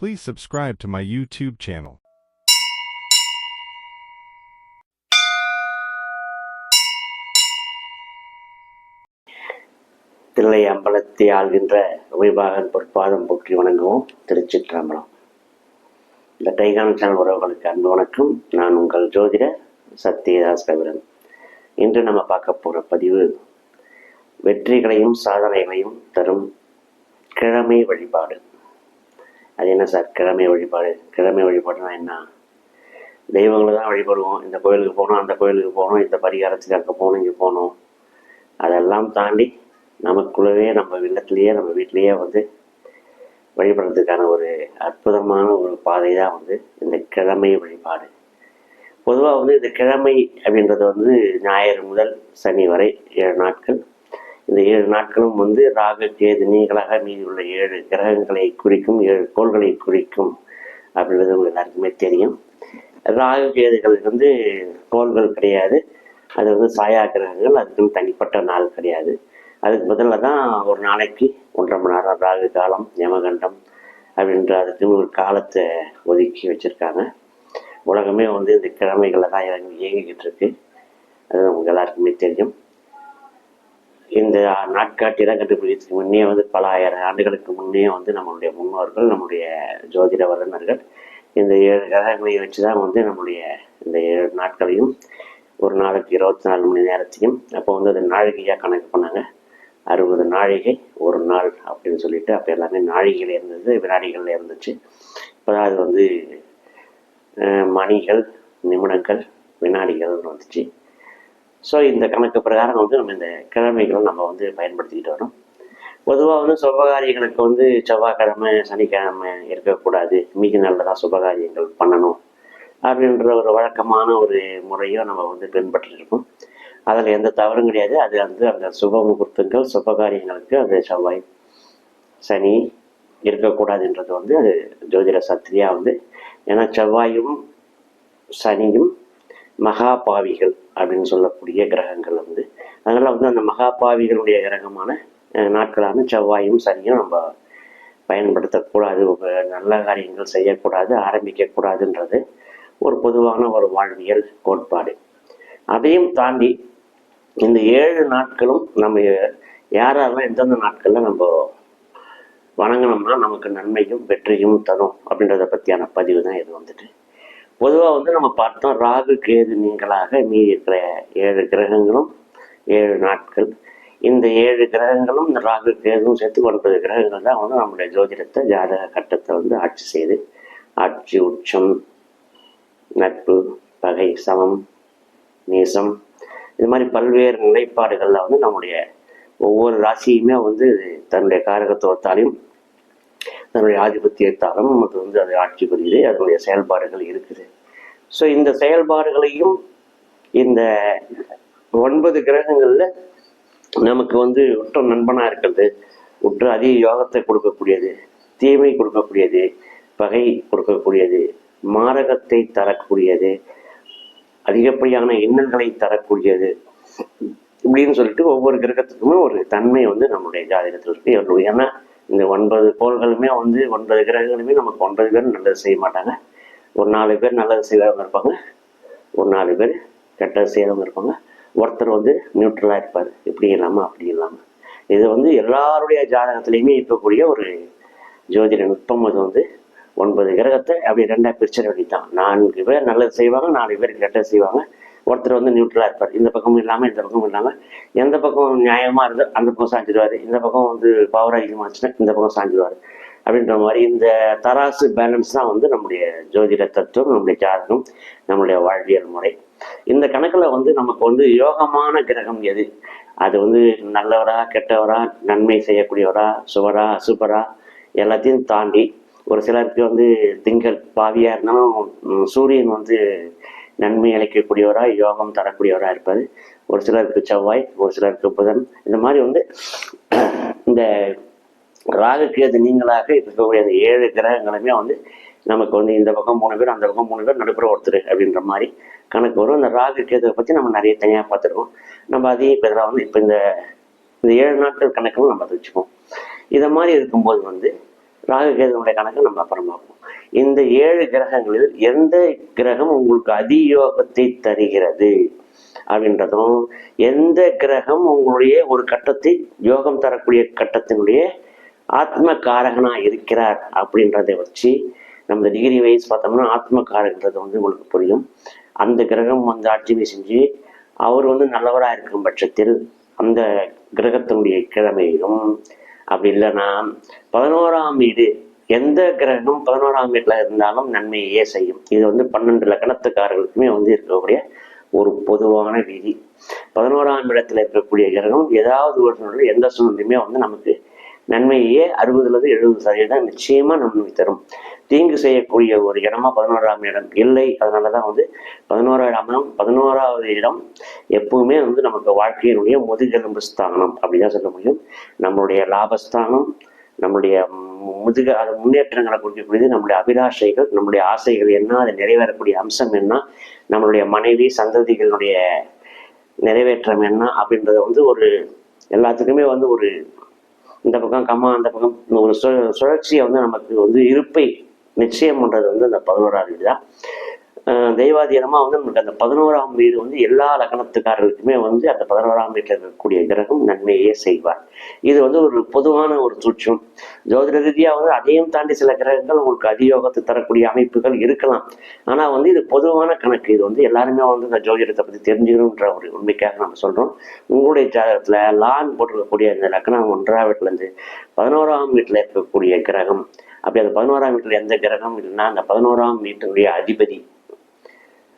Please subscribe to my YouTube channel. Thillai அம்பலத்தை ஆள்கின்ற விபாகன் பொற்பாதம் போற்றி வணங்குவோம். திருச்சிற்றம்பலம். இந்த டைகான் சேனல் உறவுகளுக்கு அன்பு வணக்கம். நான் உங்கள் ஜோதிட சத்யதாஸ் கவிரன் இன்று நம்ம பார்க்க போகிற பதிவு வெற்றிகளையும் சாதனைகளையும் தரும் கிழமை வழிபாடு. அது என்ன சார்? கிழமை வழிபாடு. கிழமை வழிபாடுனா என்ன? தெய்வங்களை தான் வழிபடுவோம். இந்த கோயிலுக்கு போகணும் அந்த கோயிலுக்கு போகணும் இந்த பரிகாரத்துக்கு அங்கே போகணும் இங்கே போகணும். அதெல்லாம் தாண்டி நமக்குள்ளவே நம்ம இல்லத்துலேயே நம்ம வீட்டிலேயே வந்து வழிபடுறதுக்கான ஒரு அற்புதமான ஒரு பாதை தான் வந்து இந்த கிழமை வழிபாடு. பொதுவாக வந்து இந்த கிழமை அப்படின்றது வந்து ஞாயிறு முதல் சனி வரை ஏழு நாட்கள். இந்த ஏழு நாட்களும் வந்து ராகு கேது நீங்களாக மீதி உள்ள ஏழு கிரகங்களை குறிக்கும் ஏழு கோள்களை குறிக்கும் அப்படின்றது உங்களுக்கு எல்லாருக்குமே தெரியும். ராகு கேதுகள் வந்து கோள்கள் கிடையாது. அது வந்து சாயா கிரகங்கள் அதுக்குன்னு தனிப்பட்ட நாள் கிடையாது. அதுக்கு பதிலாக தான் ஒரு நாளைக்கு ஒன்றரை மணி நேரம் ராகு காலம் யமகண்டம் அப்படின்ற அதுக்குன்னு ஒரு காலத்தை ஒதுக்கி வச்சுருக்காங்க. உலகமே வந்து இந்த கிழமைகளில் தான் இறங்கி இயங்கிக்கிட்டு இருக்கு. அது நமக்கு எல்லாருக்குமே தெரியும். இந்த நாட்காட்டியெல்லாம் கண்டுபிடிச்சதுக்கு முன்னே வந்து பல ஆயிரம் ஆண்டுகளுக்கு முன்னே வந்து நம்மளுடைய முன்னோர்கள் நம்முடைய ஜோதிட வல்லுநர்கள் இந்த ஏழு கிரகங்களை வச்சு தான் வந்து நம்முடைய இந்த ஏழு நாட்களையும் ஒரு நாளைக்கு இருபத்தி நாலு மணி நேரத்தையும் அப்போ வந்து அது நாழிகையாக கணக்கு பண்ணாங்க. அறுபது நாழிகை ஒரு நாள் அப்படின்னு சொல்லிட்டு அப்போ எல்லாமே நாழிகையில் இருந்தது வினாடிகளில் இருந்துச்சு. இப்போ அது வந்து மணிகள் நிமிடங்கள் வினாடிகள்னு வந்துச்சு. ஸோ இந்த கணக்கு பிரகாரம் வந்து நம்ம இந்த கிழமைகளை நம்ம வந்து பயன்படுத்திக்கிட்டு வரோம் பொதுவாக வந்து சுபகாரியங்களுக்கு வந்து செவ்வாய்க்கிழமை சனிக்கிழமை இருக்கக்கூடாது. மிக நல்லதாக சுபகாரியங்கள் பண்ணணும். அப்படின்ற ஒரு வழக்கமான ஒரு முறையும் நம்ம வந்து பின்பற்றிருக்கோம். அதில் எந்த தவறும் கிடையாது. அது வந்து அந்த சுப முகூர்த்தங்கள் சுபகாரியங்களுக்கு அந்த செவ்வாய் சனி இருக்கக்கூடாதுன்றது வந்து அது ஜோதிட சத்திரியாக வந்து. ஏன்னா செவ்வாயும் சனியும் மகா பாவிகள் அப்படின்னு சொல்லக்கூடிய கிரகங்கள் வந்து அதனால் வந்து அந்த மகா பாவிகளுடைய கிரகமான நாட்களான செவ்வாயும் சனியும் நம்ம பயன்படுத்தக்கூடாது. நல்ல காரியங்கள் செய்யக்கூடாது ஆரம்பிக்கக்கூடாதுன்றது ஒரு பொதுவான ஒரு வாழ்வியல் கோட்பாடு. அதையும் தாண்டி இந்த ஏழு நாட்களும் நம்ம யாரெல்லாம் எந்தெந்த நாட்களில் நம்ம வணங்கினோம்னா நமக்கு நன்மையும் வெற்றியும் தரும் அப்படின்றத பற்றியான பதிவு தான் இது வந்துட்டு. பொதுவாக வந்து நம்ம பார்த்தோம் ராகு கேது நீங்களாக மீதி இருக்கிற ஏழு கிரகங்களும் ஏழு நாட்கள். இந்த ஏழு கிரகங்களும் இந்த ராகு கேதும் சேர்த்து ஒன்பது கிரகங்கள் தான் வந்து நம்முடைய ஜோதிடத்தை ஜாதக கட்டத்தை வந்து ஆட்சி செய்து ஆட்சி உச்சம் நட்பு பகை சமம் நேசம். இது மாதிரி பல்வேறு நிலைப்பாடுகளில் வந்து நம்முடைய ஒவ்வொரு ராசியுமே வந்து தன்னுடைய காரகத்துவத்தாலையும் தன்னுடைய ஆதிபத்தியத்தாலும் அது வந்து அது ஆட்சி புரியுது அதனுடைய செயல்பாடுகள் இருக்குது. ஸோ இந்த செயல்பாடுகளையும் இந்த ஒன்பது கிரகங்களில் நமக்கு வந்து உற்ற நண்பனாக இருக்கிறது. உற்ற அதிக யோகத்தை கொடுக்கக்கூடியது தீமை கொடுக்கக்கூடியது பகை கொடுக்கக்கூடியது மாரகத்தை தரக்கூடியது அதிகப்படியான எண்ணங்களை தரக்கூடியது இப்படின்னு சொல்லிட்டு ஒவ்வொரு கிரகத்துக்குமே ஒரு தன்மை வந்து நம்மளுடைய ஜாதகத்தில் இருக்கு ஏன்னா இந்த ஒன்பது கோள்களுமே வந்து ஒன்பது கிரகங்களுமே நமக்கு ஒன்பது பேர் நல்லது செய்ய மாட்டாங்க. ஒரு நாலு பேர் நல்லது செய்வாங்க இருப்பாங்க. ஒரு நாலு பேர் கெட்டது செய்யாமல் இருப்பாங்க. ஒருத்தர் வந்து நியூட்ரலாக இருப்பார். இப்படி இல்லாமல் அப்படி இல்லாமல் இது வந்து எல்லாருடைய ஜாதகத்துலேயுமே இருக்கக்கூடிய ஒரு ஜோதிட நுட்பம் அது வந்து ஒன்பது கிரகத்தை அப்படி ரெண்டா பிரிச்சிட வேண்டியதான் நான்கு பேர் நல்லது செய்வாங்க நாலு பேர் கெட்டது செய்வாங்க. ஒருத்தர் வந்து நியூட்ரலாக இருப்பார். இந்த பக்கமும் இல்லாமல் இந்த பக்கமும் இல்லாமல் எந்த பக்கம் நியாயமாக இருந்தோ அந்த பக்கம் சாஞ்சிடுவார் இந்த பக்கம் வந்து பவர் அதிகமாகச்சுன்னா இந்த பக்கம் சாஞ்சிடுவார் அப்படின்ற மாதிரி இந்த தராசு பேலன்ஸ் தான் வந்து நம்முடைய ஜோதிட தத்துவம் நம்முடைய ஜாதகம் நம்முடைய வாழ்வியல் முறை. இந்த கணக்கில் வந்து நமக்கு வந்து யோகமான கிரகம் எது? அது வந்து நல்லவரா கெட்டவரா நன்மை செய்யக்கூடியவரா சுவரா அசுபரா எல்லாத்தையும் தாண்டி ஒரு சிலருக்கு வந்து திங்கள் பாவியாக இருந்தாலும் சூரியன் வந்து நன்மை அளிக்கக்கூடியவரா யோகம் தரக்கூடியவராக இருப்பார் ஒரு சிலருக்கு செவ்வாய் ஒரு சிலருக்கு புதன். இந்த மாதிரி வந்து இந்த ராகுக்கேது நீங்களாக இருக்கக்கூடிய அந்த ஏழு கிரகங்களுமே வந்து நமக்கு வந்து இந்த பக்கம் மூணு பேர் அந்த பக்கம் மூணு பேர் நடுப்புற ஒருத்தர் அப்படின்ற மாதிரி கணக்கு வரும். இந்த ராகு கேதுவை பற்றி நம்ம நிறைய தனியாக பார்த்துருக்கோம். நம்ம அதையும் இப்போ வந்து இப்போ இந்த இந்த ஏழு நாட்கள் கணக்கும் நம்ம அதை வச்சுப்போம் இதை மாதிரி இருக்கும்போது வந்து ராகுகேதனுடைய கணக்கு நம்ம அப்புறம் பார்ப்போம். இந்த ஏழு கிரகங்களில் எந்த கிரகம் உங்களுக்கு அதியோகத்தை தருகிறது? அப்படின்றதும் எந்த கிரகம் உங்களுடைய ஒரு கட்டத்தை யோகம் தரக்கூடிய கட்டத்தினுடைய ஆத்ம காரகனாக இருக்கிறார் அப்படின்றத வச்சு நம்ம டிகிரி வைஸ் பார்த்தோம்னா ஆத்ம காரகன்றது வந்து உங்களுக்கு புரியும். அந்த கிரகம் வந்து ஆட்சிமை செஞ்சு அவர் வந்து நல்லவராக இருக்கும் பட்சத்தில் அந்த கிரகத்தினுடைய கிழமையும் அப்படி இல்லைன்னா பதினோராம் வீடு எந்த கிரகம் பதினோராம் வீட்டில் இருந்தாலும் நன்மையே செய்யும். இது வந்து பன்னெண்டு லக்கணத்துக்காரர்களுக்குமே வந்து இருக்கக்கூடிய ஒரு பொதுவான விதி. பதினோராம் இடத்துல இருக்கக்கூடிய கிரகம் ஏதாவது ஒரு சூழ்நிலை எந்த சூழ்நிலையுமே வந்து நமக்கு நன்மையே அறுபதுலேருந்து எழுபது சதவீதம் நிச்சயமாக நன்மை தரும். தீங்கு செய்யக்கூடிய ஒரு இடமா பதினோராம் இடம் இல்லை. அதனால தான் வந்து பதினோராம் இடம் பதினோராவது இடம் எப்பவுமே வந்து நமக்கு வாழ்க்கையினுடைய முதுகெலும்பு ஸ்தானம் அப்படிதான் சொல்ல முடியும். நம்மளுடைய லாபஸ்தானம் நம்மளுடைய முதுக அது முன்னேற்றங்களை குறிக்கக்கூடியது நம்மளுடைய அபிலாஷைகள் நம்மளுடைய ஆசைகள் என்ன அது நிறைவேறக்கூடிய அம்சம் என்ன நம்மளுடைய மனைவி சந்ததிகளுடைய நிறைவேற்றம் என்ன அப்படின்றத வந்து ஒரு எல்லாத்துக்குமே வந்து ஒரு இந்த பக்கம் கம்மா அந்த பக்கம் ஒரு சு சுழற்சியை வந்து நமக்கு வந்து இருப்பை நிச்சயம் பண்றது வந்து அந்த பதினோராம் வீடு தான். தெய்வாதீனமாக வந்து நமக்கு அந்த பதினோராம் வீடு வந்து எல்லா லக்கணத்துக்காரர்களுக்குமே வந்து அந்த பதினோராம் வீட்டில் இருக்கக்கூடிய கிரகம் நன்மையே செய்வார். இது வந்து ஒரு பொதுவான ஒரு சூட்சம். ஜோதிட ரீதியாக வந்து அதையும் தாண்டி சில கிரகங்கள் உங்களுக்கு அதியோகத்தை தரக்கூடிய அமைப்புகள் இருக்கலாம். ஆனால் வந்து இது பொதுவான கணக்கு. இது வந்து எல்லாருமே வந்து இந்த ஜோதிடத்தை பற்றி தெரிஞ்சுக்கணுன்ற ஒரு உண்மைக்காக நம்ம சொல்கிறோம் உங்களுடைய ஜாதகத்தில் லான் போட்டிருக்கக்கூடிய இந்த லக்னம் ஒன்றாம் வீட்டிலேருந்து பதினோராம் வீட்டில் இருக்கக்கூடிய கிரகம். அப்படி அந்த பதினோராம் வீட்டில் எந்த கிரகம் இல்லைன்னா அந்த பதினோராம் வீட்டினுடைய அதிபதி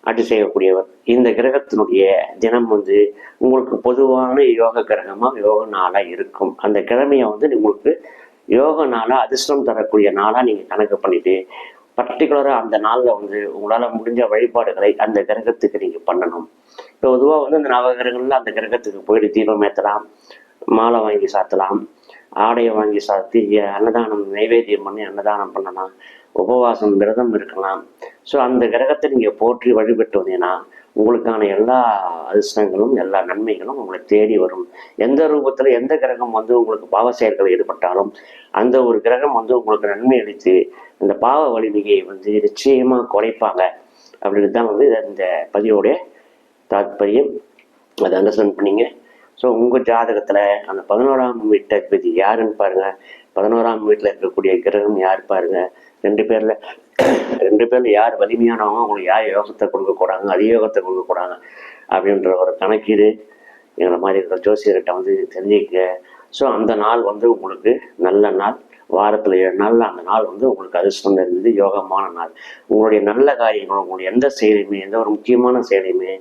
ஆட்சி செய்யக்கூடியவர். இந்த கிரகத்தினுடைய தினம் வந்து உங்களுக்கு பொதுவான யோக கிரகமாக யோக நாளாக இருக்கும். அந்த கிழமையை வந்து உங்களுக்கு யோக நாளாக அதிர்ஷ்டம் தரக்கூடிய நாளாக நீங்கள் கணக்கு பண்ணிட்டு பர்டிகுலராக அந்த நாளில் வந்து உங்களால் முடிஞ்ச வழிபாடுகளை அந்த கிரகத்துக்கு நீங்கள் பண்ணணும். இப்போ பொதுவாக வந்து அந்த நவகிரகங்களில் அந்த கிரகத்துக்கு போயிட்டு தீபம் ஏற்றலாம் மாலை வாங்கி சாத்தலாம் ஆடையை வாங்கி சாத்தி அன்னதானம் நைவேத்தியம் பண்ணி அன்னதானம் பண்ணலாம். உபவாசம் விரதம் இருக்கலாம். ஸோ அந்த கிரகத்தை நீங்கள் போற்றி வழிபட்டு வந்தீங்கன்னா உங்களுக்கான எல்லா அதிர்ஷ்டங்களும் எல்லா நன்மைகளும் உங்களை தேடி வரும். எந்த ரூபத்தில் எந்த கிரகம் வந்து உங்களுக்கு பாவ செயல்கள் ஈடுபட்டாலும் அந்த ஒரு கிரகம் வந்து உங்களுக்கு நன்மை அளித்து அந்த பாவ வலிமையை வந்து நிச்சயமாக குறைப்பாங்க. அப்படின்னு தான் வந்து இந்த பதிவோடைய தாத்பரியம் அதை அண்டர்ஸ்டாண்ட் பண்ணிங்க. ஸோ உங்கள் ஜாதகத்தில் அந்த பதினோராம் வீட்டு அதிபதி யாருன்னு பாருங்கள் பதினோராம் வீட்டில் இருக்கக்கூடிய கிரகம் யார் பாருங்க? ரெண்டு பேரில் ரெண்டு பேரில் யார் வலிமையானவங்க அவங்களுக்கு யார் யோகத்தை கொடுக்க போறாங்க அதியோகத்தை கொடுக்க அப்படின்ற ஒரு கணக்கீடு எங்களை மாதிரி இருக்கிற ஜோசியர்கிட்ட வந்து தெரிஞ்சுக்க ஸோ அந்த நாள் வந்து உங்களுக்கு நல்ல நாள். வாரத்தில் ஏழு நாளில் அந்த நாள் வந்து உங்களுக்கு அதிர்ஷ்டம் இருந்தது யோகமான நாள். உங்களுடைய நல்ல காரியங்கள் உங்களுடைய எந்த செயலையுமே எந்த ஒரு முக்கியமான செயலையுமே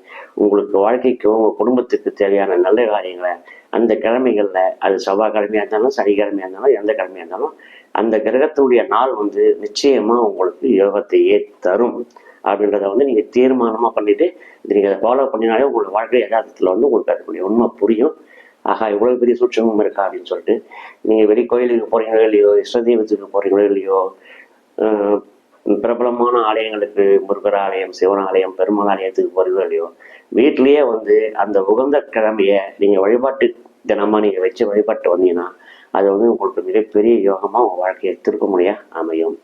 உங்களுக்கு வாழ்க்கைக்கு உங்கள் குடும்பத்துக்கு தேவையான நல்ல காரியங்களை அந்த கிழமைகளில் அது செவ்வாய்க்கிழமையாக இருந்தாலும் சனிக்கிழமையாக இருந்தாலும் எந்த கிழமையாக இருந்தாலும் அந்த கிரகத்தினுடைய நாள் வந்து நிச்சயமாக உங்களுக்கு யோகத்தையே தரும். அப்படின்றத வந்து நீங்கள் தீர்மானமாக பண்ணிவிட்டு நீங்கள் அதை ஃபாலோ பண்ணினாலே உங்களோட வாழ்க்கை யதார்த்தத்தில் வந்து உங்களுக்கு அதுக்குரிய உண்மை புரியும். ஆஹா இவ்வளோ பெரிய சூட்சமும் இருக்கா அப்படின்னு சொல்லிட்டு நீங்கள் வெளி கோயிலுக்கு போகிறீங்களோ இல்லையோ இஷ்ட தெய்வத்துக்கு போகிறீங்களோ இல்லையோ பிரபலமான ஆலயங்களுக்கு முருகர் ஆலயம் சிவன் ஆலயம் பெருமாள் ஆலயத்துக்கு போகிறீங்களோ இல்லையோ வீட்டிலேயே வந்து அந்த உகந்த கிழமைய நீங்கள் வழிபாட்டு தினமாக நீங்கள் வச்சு வழிபாட்டு வந்தீங்கன்னா அது வந்து உங்களுக்கு மிகப்பெரிய யோகமாக உங்கள் வாழ்க்கையை திருப்ப முடிய அமையும்.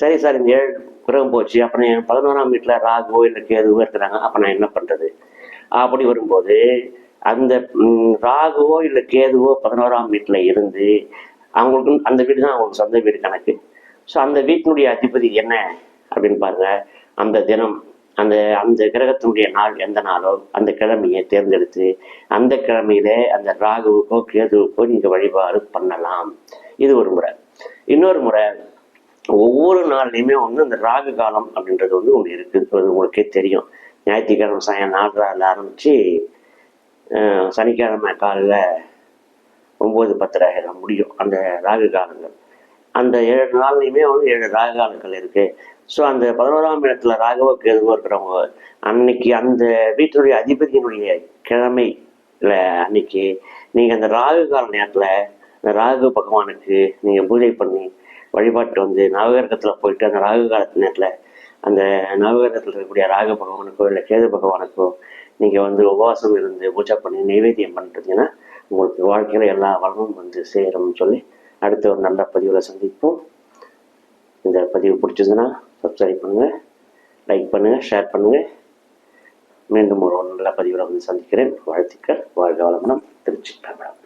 சரி சார் இந்த ஏழு கிரகம் போச்சு. அப்புறம் என் பதினோராம் வீட்டில் ராகுவோ இல்லை கேதுவோ இருக்கிறாங்க. அப்போ நான் என்ன பண்ணுறது அப்படி வரும்போது அந்த ராகுவோ இல்லை கேதுவோ பதினோராம் வீட்டில் இருந்து அவங்களுக்கு அந்த வீடு தான் அவங்களுக்கு சொந்த வீடு கணக்கு. ஸோ அந்த வீட்டினுடைய அதிபதி என்ன அப்படின்னு பாருங்க. அந்த தினம் அந்த அந்த கிரகத்தினுடைய நாள் எந்த நாளோ அந்த கிழமையை தேர்ந்தெடுத்து அந்த கிழமையில அந்த ராகுவுக்கோ கேதுவுக்கோ நீங்க வழிபாடு பண்ணலாம். இது ஒரு முறை. இன்னொரு முறை ஒவ்வொரு நாள்லையுமே வந்து அந்த ராகு காலம் அப்படின்றது வந்து ஒன்று இருக்குது உங்களுக்கே தெரியும். ஞாயிற்றுக்கிழமை சாயம் நாலராவில் ஆரம்பித்து சனிக்கிழமை காலையில் ஒம்பது பத்தரை முடியும். அந்த ராகு காலங்கள். அந்த ஏழு நாள்லையுமே வந்து ஏழு ராகு காலங்கள் இருக்கு. ஸோ அந்த பதினோராம் இடத்துல ராகவோ கேதுவோ இருக்கிறவங்க அன்னைக்கு அந்த வீட்டினுடைய அதிபதியினுடைய கிழமையில அன்னைக்கு நீங்க அந்த ராகு கால நேரத்துல அந்த ராகு பகவானுக்கு நீங்க பூஜை பண்ணி வழிபாட்டு வந்து நவகிரகத்துல போயிட்டு அந்த ராகு காலத்து நேரத்துல அந்த நவகிரகத்தில் இருக்கக்கூடிய ராகு பகவானுக்கோ இல்லை கேது பகவானுக்கோ நீங்க வந்து உபவாசம் இருந்து பூஜை பண்ணி நைவேத்தியம் பண்ணிட்டீங்கன்னா உங்களுக்கு வாழ்க்கையில எல்லா வளமும் வந்து சேரும்னு சொல்லி அடுத்த ஒரு நல்ல பதிவில் சந்திப்போம். இந்த பதிவு பிடிச்சிருந்ததுன்னா சப்ஸ்கிரைப் பண்ணுங்கள் லைக் பண்ணுங்கள் ஷேர் பண்ணுங்கள் மீண்டும் ஒரு நல்ல பதிவில் வந்து சந்திக்கிறேன். வாழ்த்துக்கள். வாழ்க வளமனம் திருச்சி தமிழம்